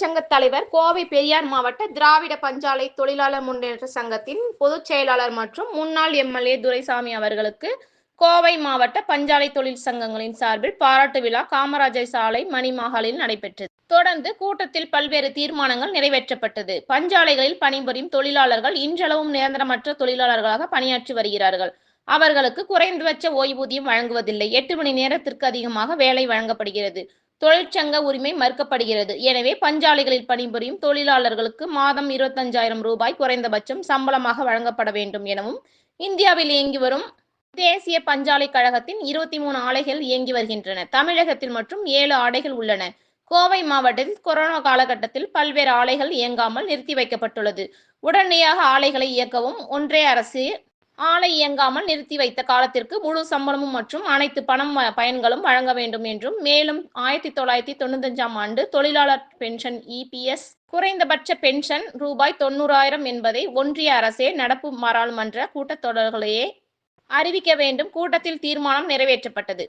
தொழிற்சங்க தலைவர் கோவை பெரியார் மாவட்ட திராவிட பஞ்சாலை தொழிலாளர் முன்னேற்ற சங்கத்தின் பொதுச் செயலாளர் மற்றும் முன்னாள் எம்எல்ஏ துரைசாமி அவர்களுக்கு கோவை மாவட்ட பஞ்சாலை தொழில் சங்கங்களின் சார்பில் பாராட்டு விழா காமராஜர் சாலை மணிமஹாலில் நடைபெற்றது. தொடர்ந்து கூட்டத்தில் பல்வேறு தீர்மானங்கள் நிறைவேற்றப்பட்டது. பஞ்சாலைகளில் பணிபுரியும் தொழிலாளர்கள் இன்றளவும் நிரந்தரமற்ற தொழிலாளர்களாக பணியாற்றி வருகிறார்கள். அவர்களுக்கு குறைந்தபட்ச ஓய்வூதியம் வழங்குவதில்லை. எட்டு மணி நேரத்திற்கு அதிகமாக வேலை வழங்கப்படுகிறது. தொழிற்சங்க உரிமை மறுக்கப்படுகிறது. எனவே பஞ்சாலைகளில் பணிபுரியும் தொழிலாளர்களுக்கு மாதம் இருபத்தஞ்சாயிரம் ரூபாய் குறைந்தபட்சம் சம்பளமாக வழங்கப்பட வேண்டும் எனவும் இந்தியாவில் இயங்கி வரும் தேசிய பஞ்சாலை கழகத்தின் இருபத்தி மூணு ஆலைகள் இயங்கி வருகின்றன. தமிழகத்தில் மற்றும் ஏழு ஆலைகள் உள்ளன. கோவை மாவட்டத்தில் கொரோனா காலகட்டத்தில் பல்வேறு ஆலைகள் இயங்காமல் நிறுத்தி வைக்கப்பட்டுள்ளது. உடனடியாக ஆலைகளை இயக்கவும் ஒன்றிய அரசு ஆலை இயங்காமல் நிறுத்தி வைத்த காலத்திற்கு முழு சம்பளமும் மற்றும் அனைத்து பணம் பயன்களும் வழங்க வேண்டும் என்றும் மேலும் ஆயிரத்தி தொள்ளாயிரத்தி தொண்ணூத்தஞ்சாம் ஆண்டு தொழிலாளர் பென்ஷன் இபிஎஸ் குறைந்தபட்ச பென்ஷன் ரூபாய் தொண்ணூறாயிரம் என்பதை ஒன்றிய அரசே நடப்பு பாராளுமன்ற கூட்டத்தொடர்களையே அறிவிக்க வேண்டும். கூட்டத்தில் தீர்மானம் நிறைவேற்றப்பட்டது.